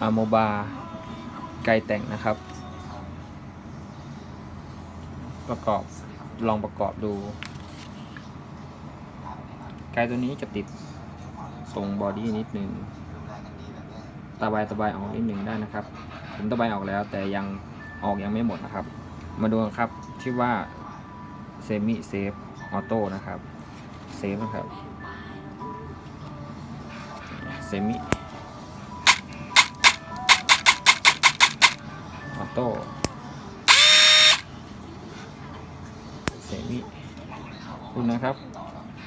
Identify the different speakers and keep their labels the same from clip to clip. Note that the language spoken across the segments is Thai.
Speaker 1: อาโมบาไกแต่งนะครับ ประกอบลองประกอบดู ไกตัวนี้จะติดตรงบอดี้นิดนึงตะไบตะไบออกนิดนึงได้นะครับ ผมตะไบออกแล้วแต่ยังออกยังไม่หมดนะครับ มาดูครับที่ว่าเซมิเซฟออโต้นะครับเซฟนะครับเซมิ โต้เซมิคุณนะครับ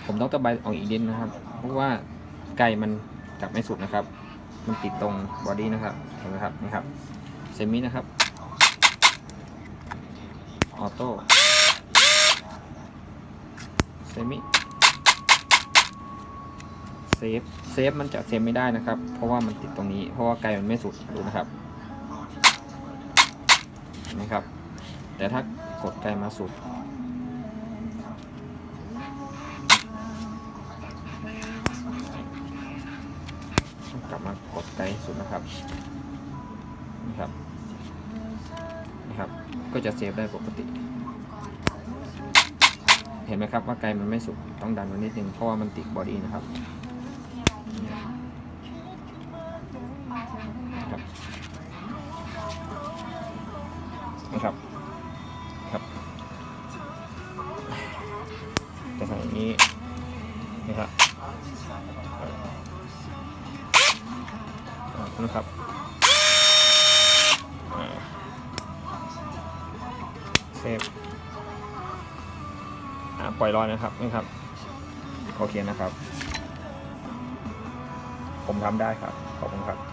Speaker 1: ผมต้องตะไบออกอีกนิดนนะครับ เพราะว่าไก่มันจับไม่สุดนะครับ มันติดตรงบอดี้นะครับเห็นไหมครับนี่ครับเซมินะครับออโต้เซมิเซฟเซฟมันจะเซฟไม่ได้นะครับ เพราะว่ามันติดตรงนี้ เพราะว่าไกลมันไม่สุดดูนะครับ นไหมครับ แต่ถ้ากดไกลมาสุด กลับมากดไกลสุดนะครับนะครับนะครับ ก็จะเซฟได้ปกติ เห็นไหมครับว่าไกลมันไม่สุดต้องดันมันนิดนึงเพราะว่ามันติดบอดี้นะครับ นะครับครับจะทำอย่างนี้นะครับนะครับเซฟปล่อยรอยนะครับนี่ครับโอเคนะครับ ผมทำได้ครับ ขอบคุณครับ